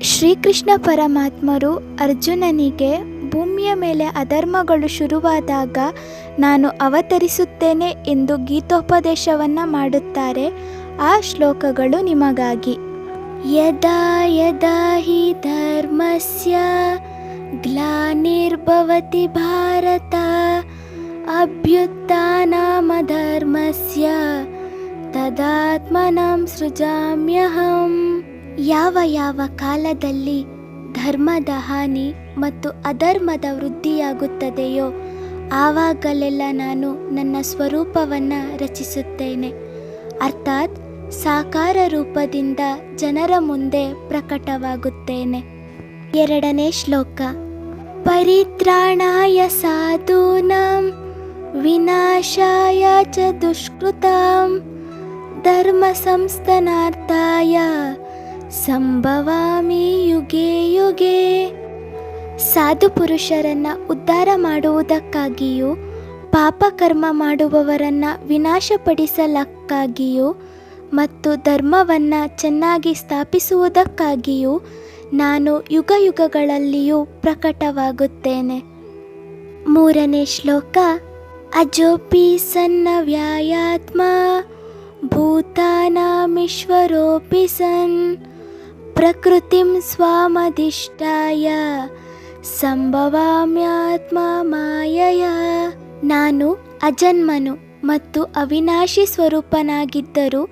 ಶ್ರೀಕೃಷ್ಣ ಪರಮಾತ್ಮರು ಅರ್ಜುನನಿಗೆ ಭೂಮಿಯ ಮೇಲೆ ಅಧರ್ಮಗಳು ಶುರುವಾದಾಗ ನಾನು ಅವತರಿಸುತ್ತೇನೆ ಎಂದು ಗೀತೋಪದೇಶವನ್ನು ಮಾಡುತ್ತಾರೆ. ಆ ಶ್ಲೋಕಗಳು ನಿಮಗಾಗಿ. ಯದಾ ಯದಾ ಹಿ ಧರ್ಮಸ್ಯ ಗ್ಲಾನಿರ್ಭವತಿ ಭಾರತ ಅಭ್ಯುತ್ಥಾನಮಧರ್ಮಸ್ಯ ತದಾತ್ಮನಂ ಸೃಜಾಮ್ಯಹಂ ಯಾವ ಯಾವ ಕಾಲದಲ್ಲಿ ಧರ್ಮದ ಹಾನಿ ಮತ್ತು ಅಧರ್ಮದ ವೃದ್ಧಿಯಾಗುತ್ತದೆಯೋ ಆವಾಗಲೆಲ್ಲ ನಾನು ನನ್ನ ಸ್ವರೂಪವನ್ನು ರಚಿಸುತ್ತೇನೆ. ಅರ್ಥಾತ್ ಸಾಕಾರ ರೂಪದಿಂದ ಜನರ ಮುಂದೆ ಪ್ರಕಟವಾಗುತ್ತೇನೆ. ಎರಡನೇ ಶ್ಲೋಕ. ಪರಿತ್ರಾಣಾಯ ಸಾಧೂನಾಂ, ವಿನಾಶಾಯ ಚ ದುಷ್ಕೃತಾಂ, ಧರ್ಮ ಸಂಸ್ಥಾನಾರ್ಥಾಯ ಸಂಭವಾಮಿ ಯುಗೆ ಯುಗೆ. ಸಾಧು ಪುರುಷರನ್ನ ಉದ್ಧಾರ ಮಾಡುವುದಕ್ಕಾಗಿಯೂ ಪಾಪಕರ್ಮ ಮಾಡುವವರನ್ನ ವಿನಾಶಪಡಿಸಲಕ್ಕಾಗಿಯೂ ಮತ್ತು ಧರ್ಮವನ್ನು ಚೆನ್ನಾಗಿ ಸ್ಥಾಪಿಸುವುದಕ್ಕಾಗಿಯೂ ನಾನು ಯುಗ ಯುಗಗಳಲ್ಲಿಯೂ ಪ್ರಕಟವಾಗುತ್ತೇನೆ. ಮೂರನೇ ಶ್ಲೋಕ, ಅಜೋಪಿ ಸನ್ನ ವ್ಯಾಯಾತ್ಮ ಭೂತಾನಾಮೀಶ್ವರೋಪಿ ಸನ್. ಪ್ರಕೃತಿಂ ಸ್ವಾಮಧಿಷ್ಠಾಯ ಸಂಭವಾಮ್ಯಾತ್ಮ ಮಾಯಯ ನಾನು ಅಜನ್ಮನು ಮತ್ತು ಅವಿನಾಶಿ ಸ್ವರೂಪನಾಗಿದ್ದರೂ,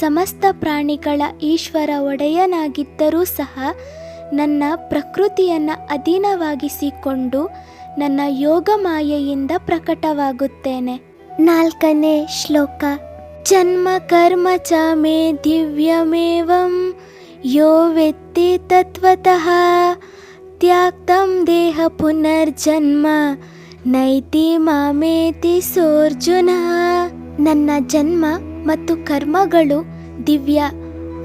ಸಮಸ್ತ ಪ್ರಾಣಿಗಳ ಈಶ್ವರ ಒಡೆಯನಾಗಿದ್ದರೂ ಸಹ ನನ್ನ ಪ್ರಕೃತಿಯನ್ನು ಅಧೀನವಾಗಿಸಿಕೊಂಡು ನನ್ನ ಯೋಗ ಮಾಯೆಯಿಂದ ಪ್ರಕಟವಾಗುತ್ತೇನೆ. ನಾಲ್ಕನೇ ಶ್ಲೋಕ. ಜನ್ಮ ಕರ್ಮ ಚ ಮೇ ದಿವ್ಯಮೇವಂ ಯೋ वेत्ति ತತ್ವತಃ त्यक्तं ದೇಹ ಪುನರ್ಜನ್ಮ ನೈತಿ ಮಾಮೇತಿ ಸೋರ್ಜುನ ನನ್ನ ಜನ್ಮ ಮತ್ತು ಕರ್ಮಗಳು ದಿವ್ಯ,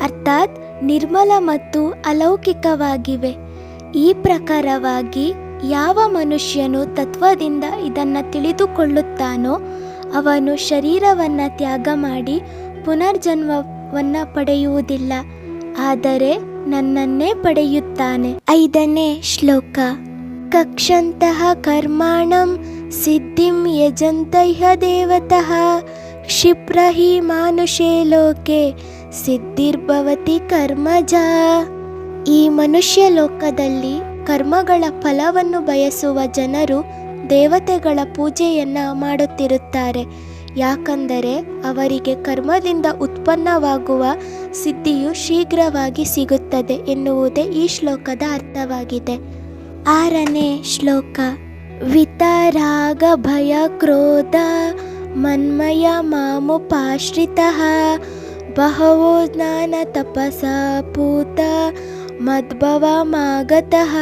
ಅರ್ಥಾತ್ ನಿರ್ಮಲ ಮತ್ತು ಅಲೌಕಿಕವಾಗಿವೆ. ಈ ಪ್ರಕಾರವಾಗಿ ಯಾವ ಮನುಷ್ಯನು ತತ್ವದಿಂದ ಇದನ್ನು ತಿಳಿದುಕೊಳ್ಳುತ್ತಾನೋ, ಅವನು ಶರೀರವನ್ನು ತ್ಯಾಗ ಮಾಡಿ ಪುನರ್ಜನ್ಮವನ್ನು ಪಡೆಯುವುದಿಲ್ಲ. ಆದರೆ ನನ್ನನ್ನೇ ಪಡೆಯುತ್ತಾನೆ. ಐದನೇ ಶ್ಲೋಕ. ಕಕ್ಷಂತಹ ಕರ್ಮಾಣಂ ಸಿದ್ಧಿಂ ಯಜಂತೈಹ ದೇವತಃ. ಕ್ಷಿಪ್ರಹಿ ಮಾನುಷೇ ಲೋಕೆ ಸಿದ್ಧಿರ್ಭವತಿ ಕರ್ಮಜ. ಈ ಮನುಷ್ಯ ಲೋಕದಲ್ಲಿ ಕರ್ಮಗಳ ಫಲವನ್ನು ಬಯಸುವ ಜನರು ದೇವತೆಗಳ ಪೂಜೆಯನ್ನ ಮಾಡುತ್ತಿರುತ್ತಾರೆ. ಯಾಕಂದರೆ ಅವರಿಗೆ ಕರ್ಮದಿಂದ ಉತ್ಪನ್ನವಾಗುವ ಸಿದ್ಧಿಯು ಶೀಘ್ರವಾಗಿ ಸಿಗುತ್ತದೆ ಎನ್ನುವುದೇ ಈ ಶ್ಲೋಕದ ಅರ್ಥವಾಗಿದೆ. ಆರನೇ ಶ್ಲೋಕ ವಿತರಾಗ ಭಯ ಕ್ರೋಧ, ಮನ್ಮಯ ಮಾಮುಪಾಶ್ರಿತಃ, ಬಹವೋ ಜ್ಞಾನ ತಪಸ ಪೂತ ಮದ್ಭವಮಾಗತಃ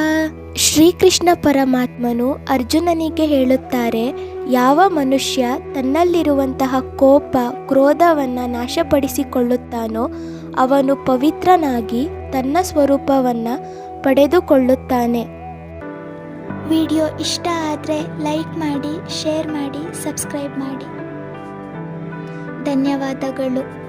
ಶ್ರೀಕೃಷ್ಣ ಪರಮಾತ್ಮನು ಅರ್ಜುನನಿಗೆ ಹೇಳುತ್ತಾರೆ, ಯಾವ ಮನುಷ್ಯ ತನ್ನಲ್ಲಿರುವಂತಹ ಕೋಪ, ಕ್ರೋಧವನ್ನು ನಾಶಪಡಿಸಿಕೊಳ್ಳುತ್ತಾನೋ ಅವನು ಪವಿತ್ರನಾಗಿ ತನ್ನ ಸ್ವರೂಪವನ್ನು ಪಡೆದುಕೊಳ್ಳುತ್ತಾನೆ. ವಿಡಿಯೋ ಇಷ್ಟ ಆದರೆ ಲೈಕ್ ಮಾಡಿ, ಶೇರ್ ಮಾಡಿ, ಸಬ್ಸ್ಕ್ರೈಬ್ ಮಾಡಿ. ಧನ್ಯವಾದಗಳು.